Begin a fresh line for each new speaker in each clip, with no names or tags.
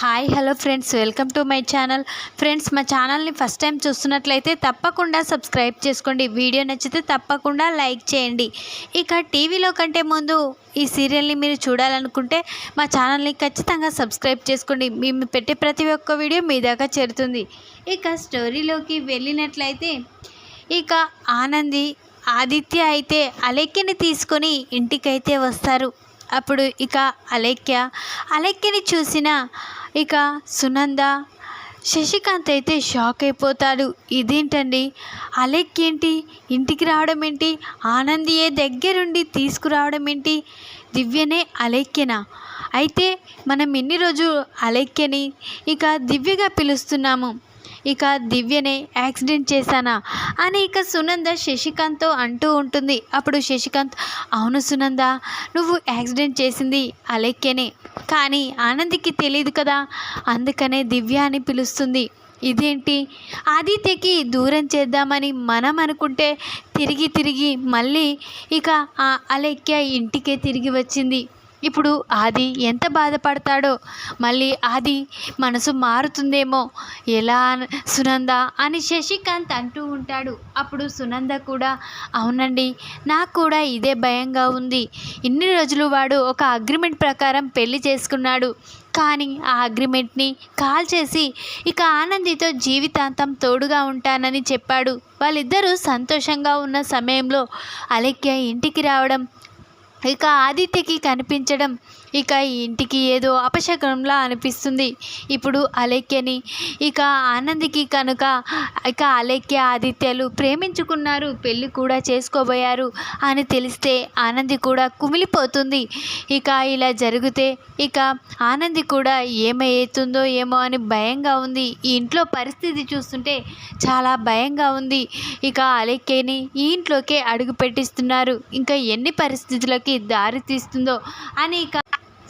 Hi hello friends. Welcome to my channel. Friends మా ఛానల్ని first time చూస్తున్నట్లయితే తప్పకుండా సబ్స్క్రైబ్ చేసుకోండి. వీడియో నచ్చితే తప్పకుండా లైక్ చేయండి. ఇక టీవీలో కంటే ముందు ఈ సీరియల్ని మీరు చూడాలనుకుంటే మా ఛానల్ని ఖచ్చితంగా సబ్స్క్రైబ్ చేసుకోండి. మేము పెట్టే ప్రతి ఒక్క వీడియో మీ దాకా చేరుతుంది. ఇక స్టోరీలోకి వెళ్ళినట్లయితే ఇక ఆనంది ఆదిత్య అయితే అలెక్కిని తీసుకొని ఇంటికైతే వస్తారు. అప్పుడు ఇక అలెక్య అలెక్యని చూసిన ఇక సునంద శశికాంత్ అయితే షాక్ అయిపోతాడు. ఇదేంటండి? అలెక్ ఏంటి? ఇంటికి రావడం ఏంటి? ఆనందియే దగ్గరుండి తీసుకురావడం ఏంటి? దివ్యనే అలేఖ్యనా అయితే మనం ఎన్ని రోజు అలేఖ్యని ఇక దివ్యగా పిలుస్తున్నాము. ఇక దివ్యనే యాక్సిడెంట్ చేశానా అని ఇక సునంద శశికాంత్తో అంటూ ఉంటుంది. అప్పుడు శశికాంత్ అవును సునంద నువ్వు యాక్సిడెంట్ చేసింది అలెక్కేనే. కానీ ఆనందికి తెలియదు కదా. అందుకనే దివ్య అని పిలుస్తుంది. ఇదేంటి? ఆదిత్యకి దూరం చేద్దామని మనం అనుకుంటే తిరిగి తిరిగి మళ్ళీ ఇక ఆ అలెక్య ఇంటికే తిరిగి వచ్చింది. ఇప్పుడు ఆది ఎంత బాధపడతాడో. మళ్ళీ ఆది మనసు మారుతుందేమో. ఎలా సునంద? అని శశికాంత్ అంటూ ఉంటాడు. అప్పుడు సునంద కూడా అవునండి నాకు కూడా ఇదే భయంగా ఉంది. ఇన్ని రోజులు వాడు ఒక అగ్రిమెంట్ ప్రకారం పెళ్ళి చేసుకున్నాడు. కానీ ఆ అగ్రిమెంట్ని కాల్ చేసి ఇక ఆనందితో జీవితాంతం తోడుగా ఉంటానని చెప్పాడు. వాళ్ళిద్దరూ సంతోషంగా ఉన్న సమయంలో అలెక్య ఇంటికి రావడం ఇక ఆదిత్యకి కనిపించడం ఇక ఇంటికి ఏదో అపశకంలా అనిపిస్తుంది. ఇప్పుడు అలేఖ్యని ఇక ఆనందికి కనుక ఇక అలేఖ్య ఆదిత్యలు ప్రేమించుకున్నారు పెళ్ళి కూడా చేసుకోబోయారు అని తెలిస్తే ఆనంది కూడా కుమిలిపోతుంది. ఇక ఇలా జరిగితే ఇక ఆనంది కూడా ఏమవుతుందో ఏమో అని భయంగా ఉంది. ఈ ఇంట్లో పరిస్థితి చూస్తుంటే చాలా భయంగా ఉంది. ఇక అలెక్కేని ఈ ఇంట్లోకే అడుగు పెట్టిస్తున్నారు. ఇంకా ఎన్ని పరిస్థితులకి దారి తీస్తుందో అని ఇక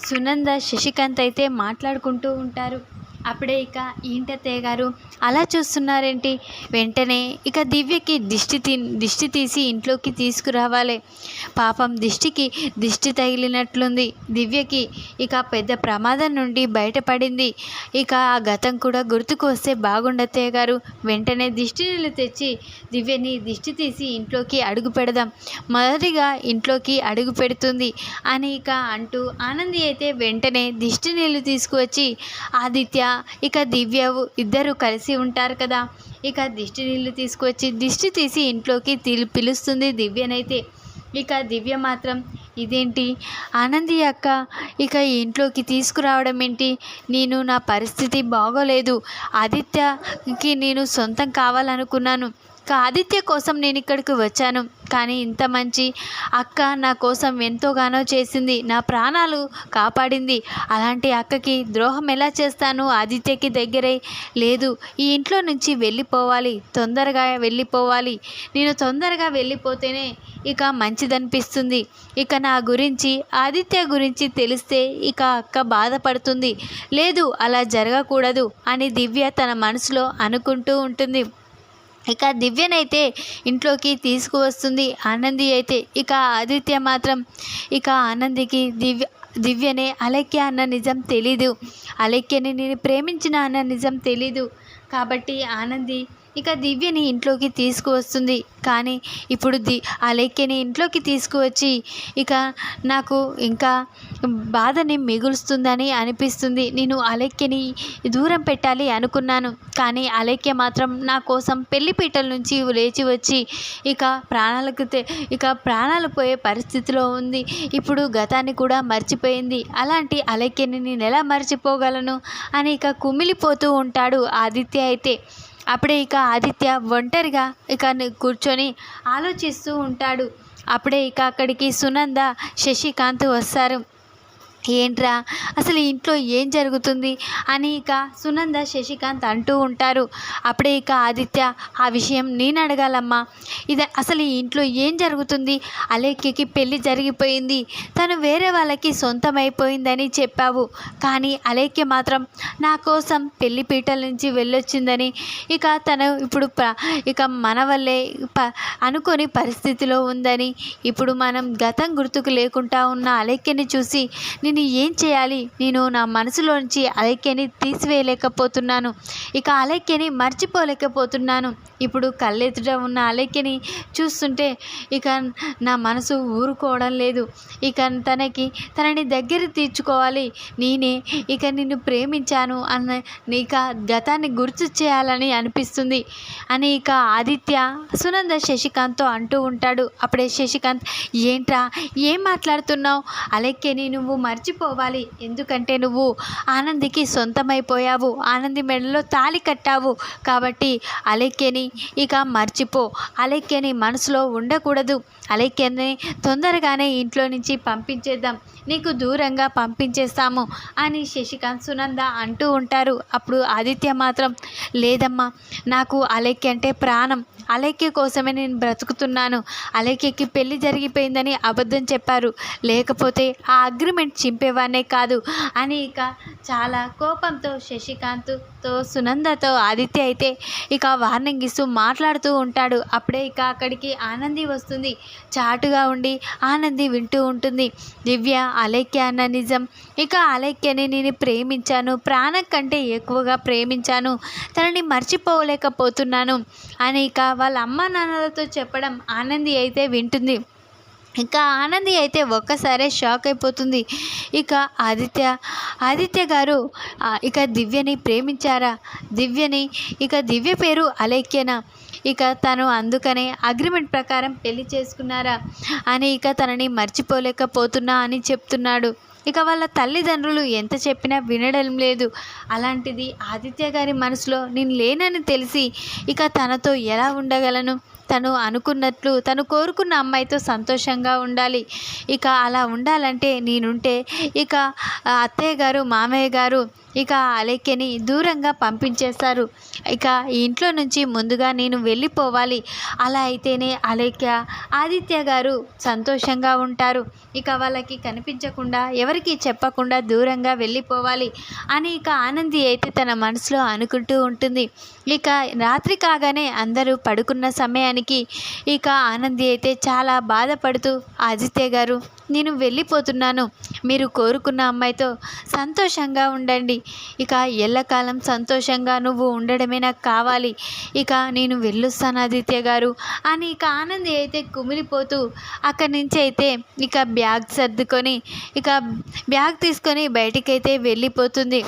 సునంద శశికాంత్ అయితే మాట్లాడుకుంటూ ఉంటారు. అప్పుడే ఇక ఏంటత్తయ్య గారు? అలా చూస్తున్నారేంటి? వెంటనే ఇక దివ్యకి దిష్టి తీ దిష్టి తీసి ఇంట్లోకి తీసుకురావాలి. పాపం దిష్టికి దిష్టి తగిలినట్లుంది. దివ్యకి ఇక పెద్ద ప్రమాదం నుండి బయటపడింది. ఇక ఆ గతం కూడా గుర్తుకు వస్తే బాగుండత్తయ్య గారు. వెంటనే దిష్టి నీళ్ళు తెచ్చి దివ్యని దిష్టి తీసి ఇంట్లోకి అడుగు పెడదాం. మొదటిగా ఇంట్లోకి అడుగు పెడుతుంది అని ఇక అంటూ ఆనంది అయితే వెంటనే దిష్టి నీళ్ళు తీసుకువచ్చి ఆదిత్య ఇక దివ్య ఇద్దరు కలిసి ఉంటారు కదా. ఇక దిష్టి నీళ్ళు తీసుకొచ్చి దిష్టి తీసి ఇంట్లోకి తిల్ పిలుస్తుంది దివ్యనైతే. ఇక దివ్య మాత్రం ఇదేంటి? ఆనంది అక్క ఇక ఈ ఇంట్లోకి తీసుకురావడం ఏంటి? నేను నా పరిస్థితి బాగోలేదు. ఆదిత్యకి నేను సొంతం కావాలనుకున్నాను. ఆదిత్య కోసం నేను ఇక్కడికి వచ్చాను. కానీ ఇంత మంచి అక్క నా కోసం ఎంతోగానో చేసింది. నా ప్రాణాలు కాపాడింది. అలాంటి అక్కకి ద్రోహం ఎలా చేస్తాను? ఆదిత్యకి దగ్గరే లేదు. ఈ ఇంట్లో నుంచి వెళ్ళిపోవాలి. తొందరగా వెళ్ళిపోవాలి. నేను తొందరగా వెళ్ళిపోతేనే ఇక మంచిదనిపిస్తుంది. ఇక నా గురించి ఆదిత్య గురించి తెలిస్తే ఇక అక్క బాధపడుతుంది. లేదు అలా జరగకూడదు అని దివ్య తన మనసులో అనుకుంటూ ఉంటుంది. ఇక దివ్యనైతే ఇంట్లోకి తీసుకువస్తుంది ఆనంది అయితే. ఇక ఆదిత్య మాత్రం ఇక ఆనందికి దివ్య దివ్యనే అలెక్య అన్న నిజం తెలీదు. అలెక్యని నేను ప్రేమించిన అన్న నిజం తెలీదు. కాబట్టి ఆనంది ఇక దివ్యని ఇంట్లోకి తీసుకువస్తుంది. కానీ ఇప్పుడు ది అలెక్యని ఇంట్లోకి తీసుకువచ్చి ఇక నాకు ఇంకా బాధని మిగులుస్తుందని అనిపిస్తుంది. నేను అలెక్యని దూరం పెట్టాలి అనుకున్నాను. కానీ అలెక్య మాత్రం నా కోసం పెళ్ళిపీటల నుంచి లేచి వచ్చి ఇక ప్రాణాలకు తె- ఇక ప్రాణాలు పోయే పరిస్థితిలో ఉంది. ఇప్పుడు గతాన్ని కూడా మర్చిపోయింది. అలాంటి అలెక్యని నేను ఎలా మర్చిపోగలను? అని ఇక కుమిలిపోతూ ఉంటాడు ఆదిత్య అయితే. అప్పుడే ఇక ఆదిత్య ఒంటరిగా ఇక కూర్చొని ఆలోచిస్తూ ఉంటాడు. అప్పుడే ఇక అక్కడికి సునంద శశికాంత్ వస్తారు. ఏంట్రా? అసలు ఇంట్లో ఏం జరుగుతుంది? అని ఇక సునంద శశికాంత్ అంటూ ఉంటారు. అప్పుడే ఇక ఆదిత్య ఆ విషయం నేను అడగాలమ్మా. ఇది అసలు ఇంట్లో ఏం జరుగుతుంది? అలేఖ్యకి పెళ్ళి జరిగిపోయింది. తను వేరే వాళ్ళకి సొంతమైపోయిందని చెప్పావు. కానీ అలేఖ్య మాత్రం నా కోసం పెళ్ళి పీటల నుంచి వెళ్ళొచ్చిందని. ఇక తను ఇప్పుడు ప్ర ఇక మన వల్లే ప అనుకోని పరిస్థితిలో ఉందని. ఇప్పుడు మనం గతం గుర్తుకు లేకుండా ఉన్న అలేఖ్యని చూసి నేను ఏం చేయాలి? నేను నా మనసులోంచి అలైక్యని తీసివేయలేకపోతున్నాను. ఇక అలైక్యని మర్చిపోలేకపోతున్నాను. ఇప్పుడు కళ్ళెదుట ఉన్న అలైక్యని చూస్తుంటే ఇక నా మనసు ఊరుకోవడం లేదు. ఇక తనకి తనని దగ్గర తీర్చుకోవాలి. నేనే ఇక నిన్ను ప్రేమించాను అన్న ఇక గతాన్ని గుర్తు చేయాలని అనిపిస్తుంది. అని ఇక ఆదిత్య సునంద శశికాంత్తో అంటూ ఉంటాడు. అప్పుడే శశికాంత్ ఏంట్రా? ఏం మాట్లాడుతున్నావు? అలెక్కేని నువ్వు మర్చిపోవాలి. ఎందుకంటే నువ్వు ఆనందికి సొంతమైపోయావు. ఆనంది మెడలో తాళి కట్టావు. కాబట్టి అలెక్కేని ఇక మర్చిపో. అలెక్యని మనసులో ఉండకూడదు. అలెక్కేని తొందరగానే ఇంట్లో నుంచి పంపించేద్దాం. నీకు దూరంగా పంపించేస్తాము అని శశికాంత్ సునంద అంటూ ఉంటారు. అప్పుడు ఆదిత్య మాత్రం లేదమ్మా నాకు అలెక్కి అంటే ప్రాణం. అలెక్కి కోసమే నేను బ్రతుకుతున్నాను. అలెక్కి పెళ్ళి జరిగిపోయిందని అబద్ధం చెప్పారు. లేకపోతే ఆ అగ్రిమెంట్ నింపేవానే కాదు. అని ఇక చాలా కోపంతో శశికాంత్తో సునందతో ఆదిత్య అయితే ఇక వార్నింగ్ ఇస్తూ మాట్లాడుతూ ఉంటాడు. అప్పుడే ఇక అక్కడికి ఆనంది వస్తుంది. చాటుగా ఉండి ఆనంది వింటూ ఉంటుంది. దివ్య అలైక్య అన్న నిజం. ఇక అలైక్యని నేను ప్రేమించాను. ప్రాణం కంటే ఎక్కువగా ప్రేమించాను. తనని మర్చిపోలేకపోతున్నాను. అని ఇక వాళ్ళ అమ్మ నాన్నలతో చెప్పడం ఆనంది అయితే వింటుంది. ఇక ఆనంది అయితే ఒక్కసారే షాక్ అయిపోతుంది. ఇక ఆదిత్య ఆదిత్య గారు ఇక దివ్యని ప్రేమించారా? దివ్యని ఇక దివ్య పేరు అలైక్యనా ఇక తను అందుకనే అగ్రిమెంట్ ప్రకారం పెళ్ళి చేసుకున్నారా? అని ఇక తనని మర్చిపోలేకపోతున్నా అని చెప్తున్నాడు. ఇక వాళ్ళ తల్లిదండ్రులు ఎంత చెప్పినా వినడం లేదు. అలాంటిది ఆదిత్య గారి మనసులో నేను లేనని తెలిసి ఇక తనతో ఎలా ఉండగలను? తను అనుకున్నట్లు తను కోరుకున్న అమ్మాయితో సంతోషంగా ఉండాలి. ఇక అలా ఉండాలంటే నేనుంటే ఇక అత్తయ్య గారు మామయ్య గారు ఇక అలేఖ్యని దూరంగా పంపించేస్తారు. ఇక ఈ ఇంట్లో నుంచి ముందుగా నేను వెళ్ళిపోవాలి. అలా అయితేనే అలేఖ్య ఆదిత్య గారు సంతోషంగా ఉంటారు. ఇక వాళ్ళకి కనిపించకుండా ఎవరికి చెప్పకుండా దూరంగా వెళ్ళిపోవాలి అని ఇక ఆనంది అయితే తన మనసులో అనుకుంటూ ఉంటుంది. ఇక రాత్రి కాగానే అందరూ పడుకున్న సమయానికి ఇక ఆనంది అయితే చాలా బాధపడుతూ ఆదిత్య గారు నేను వెళ్ళిపోతున్నాను. మీరు కోరుకున్న అమ్మాయితో సంతోషంగా ఉండండి. ఇక ఎల్లకాలం సంతోషంగా నువ్వు ఉండడమే నాకు కావాలి. ఇక నేను వెళ్ళొస్తాను ఆదిత్య గారు. అని ఇక ఆనంది అయితే కుమిలిపోతూ అక్కడి నుంచి అయితే ఇక బ్యాగ్ సర్దుకొని ఇక బ్యాగ్ తీసుకొని బయటికైతే వెళ్ళిపోతుంది.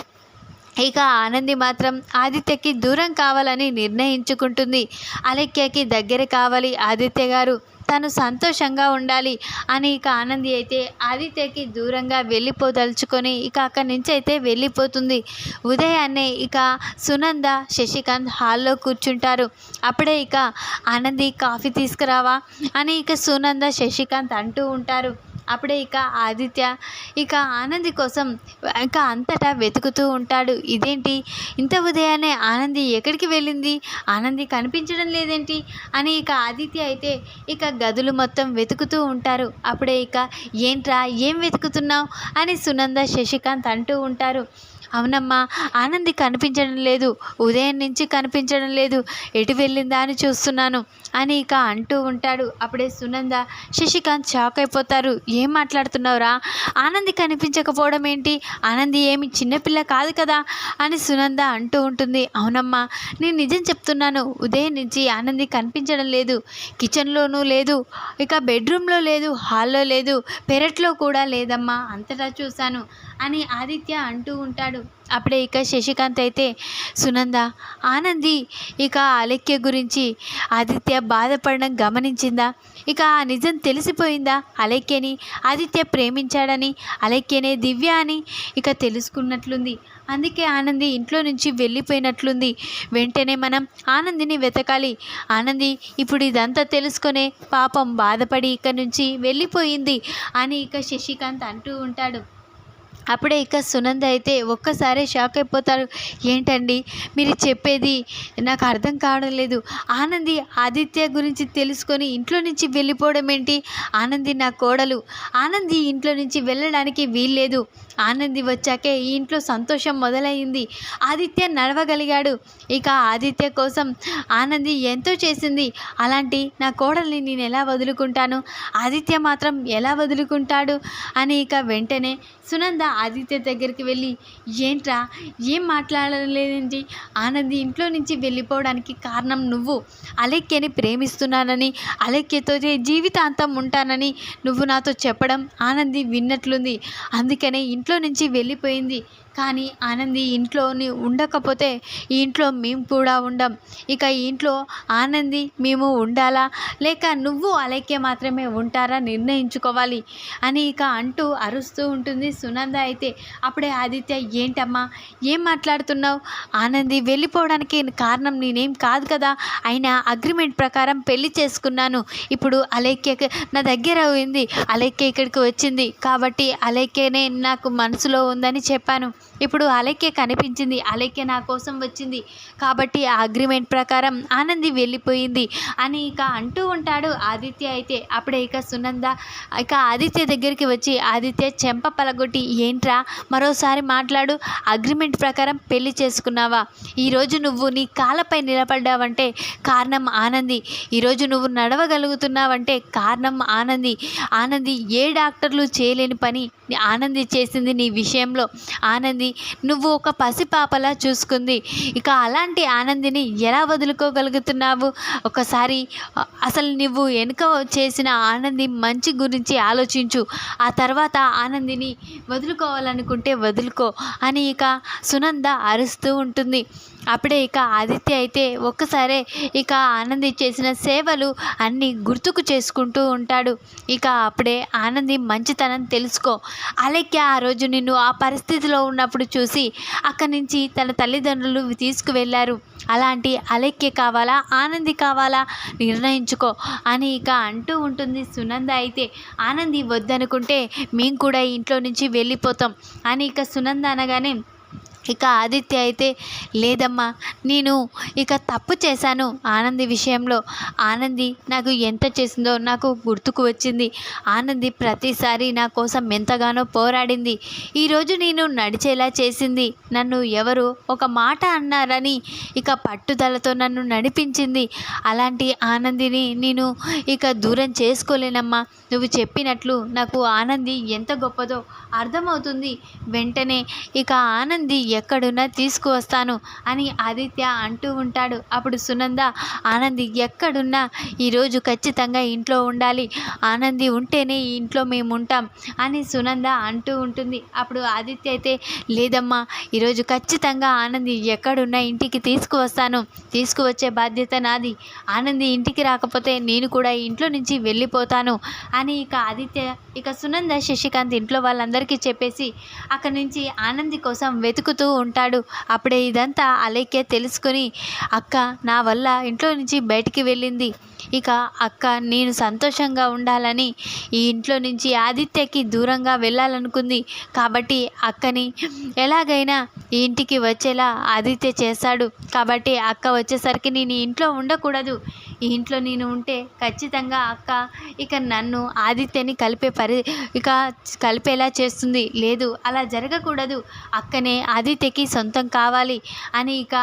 ఇక ఆనంది మాత్రం ఆదిత్యకి దూరం కావాలని నిర్ణయించుకుంటుంది. అలెక్యకి దగ్గర కావాలి ఆదిత్య గారు. తను సంతోషంగా ఉండాలి అని ఇక ఆనంది అయితే ఆదిత్యకి దూరంగా వెళ్ళిపోదలుచుకొని ఇక అక్కడి నుంచి అయితే వెళ్ళిపోతుంది. ఉదయాన్నే ఇక సునంద శశికాంత్ హాల్లో కూర్చుంటారు. అప్పుడే ఇక ఆనంది కాఫీ తీసుకురావా అని ఇక సునంద శశికాంత్ అంటూ ఉంటారు. అప్పుడే ఇక ఆదిత్య ఇక ఆనంది కోసం ఇంకా అంతటా వెతుకుతూ ఉంటాడు. ఇదేంటి? ఇంత ఉదయాన్నే ఆనంది ఎక్కడికి వెళ్ళింది? ఆనంది కనిపించడం లేదేంటి? అని ఇక ఆదిత్య అయితే ఇక గదులు మొత్తం వెతుకుతూ ఉంటారు. అప్పుడే ఇక ఏంట్రా? ఏం వెతుకుతున్నావు? అని సునంద శశికాంత్ అంటూ ఉంటారు. అవునమ్మా ఆనంది కనిపించడం లేదు. ఉదయం నుంచి కనిపించడం లేదు. ఎటు వెళ్ళిందా అని చూస్తున్నాను. అని ఇక అంటూ ఉంటాడు. అప్పుడే సునంద శశికాంత్ షాక్ అయిపోతారు. ఏం మాట్లాడుతున్నావురా? ఆనంది కనిపించకపోవడం ఏంటి? ఆనంది ఏమి చిన్నపిల్ల కాదు కదా? అని సునంద అంటూ ఉంటుంది. అవునమ్మా నేను నిజం చెప్తున్నాను. ఉదయం నుంచి ఆనంది కనిపించడం లేదు. కిచెన్లోనూ లేదు. ఇక బెడ్రూమ్లో లేదు. హాల్లో లేదు. పెరట్లో కూడా లేదమ్మా. అంతటా చూశాను అని ఆదిత్య అంటూ ఉంటాడు. అప్పుడే ఇక శశికాంత్ అయితే సునంద ఆనంది ఇక అలెక్య గురించి ఆదిత్య బాధపడడం గమనించిందా? ఇక ఆ నిజం తెలిసిపోయిందా? అలెక్యని ఆదిత్య ప్రేమించాడని అలెక్యనే దివ్య అని ఇక తెలుసుకున్నట్లుంది. అందుకే ఆనంది ఇంట్లో నుంచి వెళ్ళిపోయినట్లుంది. వెంటనే మనం ఆనందిని వెతకాలి. ఆనంది ఇప్పుడు ఇదంతా తెలుసుకునే పాపం బాధపడి ఇక్కడి నుంచి వెళ్ళిపోయింది అని ఇక శశికాంత్ అంటూ ఉంటాడు. అప్పుడే ఇక సునంద అయితే ఒక్కసారే షాక్ అయిపోతారు. ఏంటండి? మీరు చెప్పేది నాకు అర్థం కావడం లేదు. ఆనంది ఆదిత్య గురించి తెలుసుకొని ఇంట్లో నుంచి వెళ్ళిపోవడం ఏంటి ఆనంది నా కోడలు. ఆనంది ఇంట్లో నుంచి వెళ్ళడానికి వీల్లేదు. ఆనంది వచ్చాకే ఈ ఇంట్లో సంతోషం మొదలైంది. ఆదిత్య నడవగలిగాడు. ఇక ఆదిత్య కోసం ఆనంది ఎంతో చేసింది. అలాంటి నా కోడల్ని నేను ఎలా వదులుకుంటాను? ఆదిత్య మాత్రం ఎలా వదులుకుంటాడు? అని ఇక వెంటనే సునంద ఆదిత్య దగ్గరికి వెళ్ళి ఏంట్రా? ఏం మాట్లాడలేదేంటి? ఆనంది ఇంట్లో నుంచి వెళ్ళిపోవడానికి కారణం నువ్వు. అలెక్యని ప్రేమిస్తున్నానని అలెక్యతో జీవితాంతం ఉంటానని నువ్వు నాతో చెప్పడం ఆనంది విన్నట్లుంది. అందుకనే ఇంట్లో ఇంట్లో నుంచి వెళ్ళిపోయింది. కానీ ఆనంది ఇంట్లోని ఉండకపోతే ఈ ఇంట్లో మేము కూడా ఉండం. ఇక ఈ ఇంట్లో ఆనంది మేము ఉండాలా? లేక నువ్వు అలైక్య మాత్రమే ఉంటారా నిర్ణయించుకోవాలి? అని ఇక అంటూ అరుస్తూ ఉంటుంది సునంద అయితే. అప్పుడే ఆదిత్య ఏంటమ్మా? ఏం మాట్లాడుతున్నావు? ఆనంది వెళ్ళిపోవడానికి కారణం నేనేం కాదు కదా? అయినా అగ్రిమెంట్ ప్రకారం పెళ్ళి చేసుకున్నాను. ఇప్పుడు అలైక్య నా దగ్గర ఉంది. అలైక్య ఇక్కడికి వచ్చింది. కాబట్టి అలైక్యనే నాకు మనసులో ఉందని చెప్పాను. ఇప్పుడు అలెక్య కనిపించింది. అలెక్య నా కోసం వచ్చింది. కాబట్టి ఆ అగ్రిమెంట్ ప్రకారం ఆనంది వెళ్ళిపోయింది. అని ఇక అంటూ ఉంటాడు ఆదిత్య అయితే అప్పుడే ఇక సునంద ఇక ఆదిత్య దగ్గరికి వచ్చి ఆదిత్య చెంప పలగొట్టి ఏంట్రా మరోసారి మాట్లాడు అగ్రిమెంట్ ప్రకారం పెళ్ళి చేసుకున్నావా? ఈరోజు నువ్వు నీ కాళ్ళపై నిలబడ్డావంటే కారణం ఆనంది. ఈరోజు నువ్వు నడవగలుగుతున్నావంటే కారణం ఆనంది. ఆనంది ఏ డాక్టర్లు చేయలేని పని ఆనంది చేసింది నీ విషయంలో. ఆనంది నువ్వు ఒక పసిపాపలా చూసుకుంది. ఇక అలాంటి ఆనందిని ఎలా వదులుకోగలుగుతున్నావు? ఒకసారి అసలు నువ్వు వెనుక చేసిన ఆనంది మంచి గురించి ఆలోచించు. ఆ తర్వాత ఆనందిని వదులుకోవాలనుకుంటే వదులుకో అని ఇక సునంద అరుస్తూ ఉంటుంది. అప్పుడే ఇక ఆదిత్య అయితే ఒక్కసారే ఇక ఆనంది చేసిన సేవలు అన్నీ గుర్తుకు చేసుకుంటూ ఉంటాడు. ఇక అప్పుడే ఆనంది మంచితనం తెలుసుకో. అలెక్య ఆ రోజు నిన్ను ఆ పరిస్థితిలో ఉన్నప్పుడు చూసి అక్కడి నుంచి తన తల్లిదండ్రులు తీసుకువెళ్ళారు అలాంటి అలెక్య కావాలా? ఆనంది కావాలా? నిర్ణయించుకో అని ఇక అంటూ ఉంటుంది సునంద అయితే. ఆనంది వద్దనుకుంటే మేము కూడా ఇంట్లో నుంచి వెళ్ళిపోతాం అని ఇక సునంద అనగానే ఇక ఆదిత్య అయితే లేదమ్మా నేను ఇక తప్పు చేశాను. ఆనంది విషయంలో ఆనంది నాకు ఎంత చేసిందో నాకు గుర్తుకు వచ్చింది. ఆనంది ప్రతిసారి నా కోసం ఎంతగానో పోరాడింది. ఈరోజు నేను నడిచేలా చేసింది. నన్ను ఎవరు ఒక మాట అన్నారని ఇక పట్టుదలతో నన్ను నడిపించింది. అలాంటి ఆనందిని నేను ఇక దూరం చేసుకోలేనమ్మా. నువ్వు చెప్పినట్లు నాకు ఆనంది ఎంత గొప్పదో అర్థమవుతుంది. వెంటనే ఇక ఆనంది ఎక్కడున్నా తీసుకువస్తాను అని ఆదిత్య అంటూ ఉంటాడు. అప్పుడు సునంద ఆనంది ఎక్కడున్నా ఈరోజు ఖచ్చితంగా ఇంట్లో ఉండాలి. ఆనంది ఉంటేనే ఈ ఇంట్లో మేము ఉంటాం అని సునంద అంటూ ఉంటుంది. అప్పుడు ఆదిత్య అయితే లేదమ్మా ఈరోజు ఖచ్చితంగా ఆనంది ఎక్కడున్నా ఇంటికి తీసుకువస్తాను. తీసుకువచ్చే బాధ్యత నాది. ఆనంది ఇంటికి రాకపోతే నేను కూడా ఇంట్లో నుంచి వెళ్ళిపోతాను అని ఇక ఆదిత్య ఇక సునంద శశికాంత్ ఇంట్లో వాళ్ళందరికీ చెప్పేసి అక్కడి నుంచి ఆనంది కోసం వెతుకుతూ ఉంటాడు. అప్పుడే ఇదంతా అలేకే తెలుసుకొని అక్క నా వల్ల ఇంట్లో నుంచి బయటికి వెళ్ళింది. ఇక అక్క నేను సంతోషంగా ఉండాలని ఈ ఇంట్లో నుంచి ఆదిత్యకి దూరంగా వెళ్ళాలనుకుంది. కాబట్టి అక్కని ఎలాగైనా ఈ ఇంటికి వచ్చేలా ఆదిత్య చేశాడు కాబట్టి అక్క వచ్చేసరికి నేను ఇంట్లో ఉండకూడదు. ఈ ఇంట్లో నేను ఉంటే ఖచ్చితంగా అక్క ఇక నన్ను ఆదిత్యని కలిపే పరి ఇక కలిపేలా చేస్తుంది. లేదు అలా జరగకూడదు. అక్కనే ఆదిత్యకి సొంతం కావాలి అని ఇక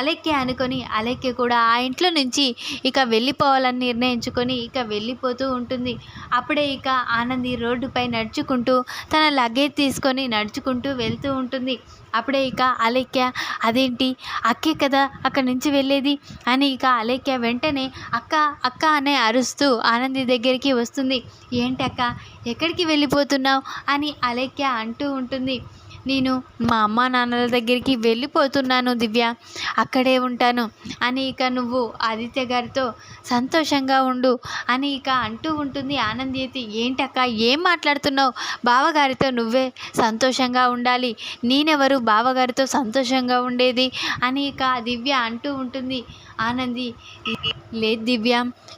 అలెక్కే అనుకొని అలెక్కే కూడా ఆ ఇంట్లో నుంచి ఇక వెళ్ళిపోవాలని నిర్ణయించుకొని ఇక వెళ్ళిపోతూ ఉంటుంది. అప్పుడే ఇక ఆనంది రోడ్డుపై నడుచుకుంటూ తన లగేజ్ తీసుకొని నడుచుకుంటూ వెళ్తూ ఉంటుంది. అప్పుడే ఇక అలేఖ్య అదేంటి? అక్కే కదా అక్కడి నుంచి వెళ్ళేది? అని ఇక అలేఖ్య వెంటనే అక్క అక్క అనే అరుస్తూ ఆనంది దగ్గరికి వస్తుంది. ఏంటి అక్క ఎక్కడికి వెళ్ళిపోతున్నావు? అని అలేఖ్య అంటూ ఉంటుంది. నేను మా అమ్మా నాన్నల దగ్గరికి వెళ్ళిపోతున్నాను దివ్య. అక్కడే ఉంటాను. అని ఇక నువ్వు ఆదిత్య గారితో సంతోషంగా ఉండు. అని ఇక అంటూ ఉంటుంది ఆనంది అయితే ఏంటక్క ఏం మాట్లాడుతున్నావు? బావగారితో నువ్వే సంతోషంగా ఉండాలి. నేనెవరు? బావగారితో సంతోషంగా ఉండేది? అని ఇక దివ్య అంటూ ఉంటుంది ఆనంది. లేదు దివ్య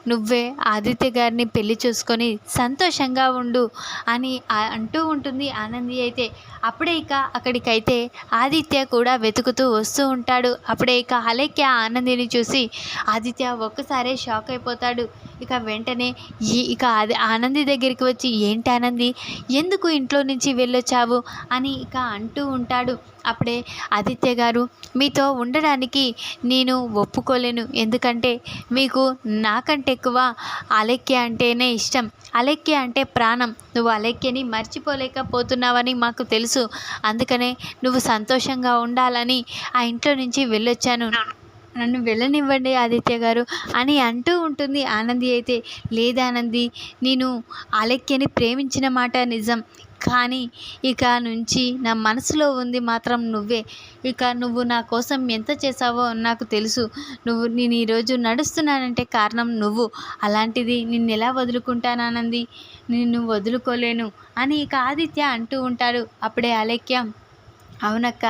నువ్వే ఆదిత్య గారిని పెళ్ళి చూసుకొని సంతోషంగా ఉండు అని అంటూ ఉంటుంది ఆనంది అయితే. అప్పుడే ఇక అక్కడికైతే ఆదిత్య కూడా వెతుకుతూ వస్తూ ఉంటాడు. అప్పుడే ఇక అలేఖ్య ఆనందిని చూసి ఆదిత్య ఒక్కసారే షాక్ అయిపోతాడు. ఇక వెంటనే ఈ ఇక అది ఆనంది దగ్గరికి వచ్చి ఏంటి ఆనంది? ఎందుకు ఇంట్లో నుంచి వెళ్ళొచ్చావు? అని ఇక అంటూ ఉంటాడు. అప్పుడే ఆదిత్య గారు మీతో ఉండడానికి నేను ఒప్పుకోలేను. ఎందుకంటే మీకు నాకంటే ఎక్కువ అలెక్య అంటేనే ఇష్టం. అలెక్య అంటే ప్రాణం. నువ్వు అలెక్యని మర్చిపోలేకపోతున్నావని మాకు తెలుసు. అందుకనే నువ్వు సంతోషంగా ఉండాలని ఆ ఇంట్లో నుంచి వెళ్ళొచ్చాను. నన్ను వెళ్ళనివ్వండి ఆదిత్య గారు అని అంటూ ఉంటుంది ఆనంది అయితే. లేదానంది నేను అలెక్యని ప్రేమించిన మాట నిజం. కానీ ఇక నుంచి నా మనసులో ఉంది మాత్రం నువ్వే. ఇక నువ్వు నా కోసం ఎంత చేసావో నాకు తెలుసు. నువ్వు నేను ఈరోజు నడుస్తున్నానంటే కారణం నువ్వు. అలాంటిది నిన్ను ఎలా వదులుకుంటానానంది? నిన్ను వదులుకోలేను అని ఇక ఆదిత్య అంటూ ఉంటాడు. అప్పుడే అలేఖ్యం అవునక్క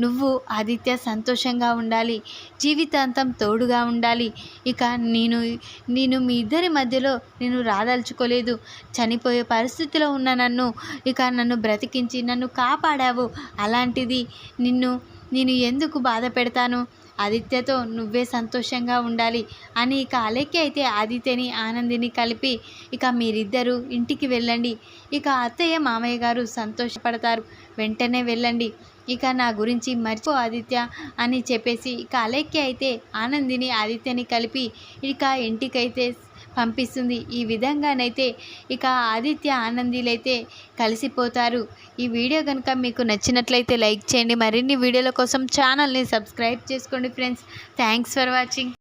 నువ్వు ఆదిత్య సంతోషంగా ఉండాలి జీవితాంతం తోడుగా ఉండాలి. ఇక నేను నేను మీ ఇద్దరి మధ్యలో నేను రాదలుచుకోలేదు. చనిపోయే పరిస్థితిలో ఉన్న నన్ను ఇక నన్ను బ్రతికించి నన్ను కాపాడావు. అలాంటిది నిన్ను నేను ఎందుకు బాధ పెడతాను? ఆదిత్యతో నువ్వే సంతోషంగా ఉండాలి అని ఇక అలెక్కి అయితే ఆదిత్యని ఆనందిని కలిపి ఇక మీరిద్దరూ ఇంటికి వెళ్ళండి. ఇక అత్తయ్య మామయ్య గారు సంతోషపడతారు. వెంటనే వెళ్ళండి. ఇక నా గురించి మర్చిపో ఆదిత్య అని చెప్పేసి ఇక అలెక్కి అయితే ఆనందిని ఆదిత్యని కలిపి ఇక ఇంటికైతే పంపిస్తుంది. ఈ విధంగానైతే ఇక ఆదిత్య ఆనందీలైతే కలిసిపోతారు. ఈ వీడియో కనుక మీకు నచ్చినట్లయితే లైక్ చేయండి. మరిన్ని వీడియోల కోసం ఛానల్ని సబ్స్క్రైబ్ చేసుకోండి ఫ్రెండ్స్. Thanks for watching.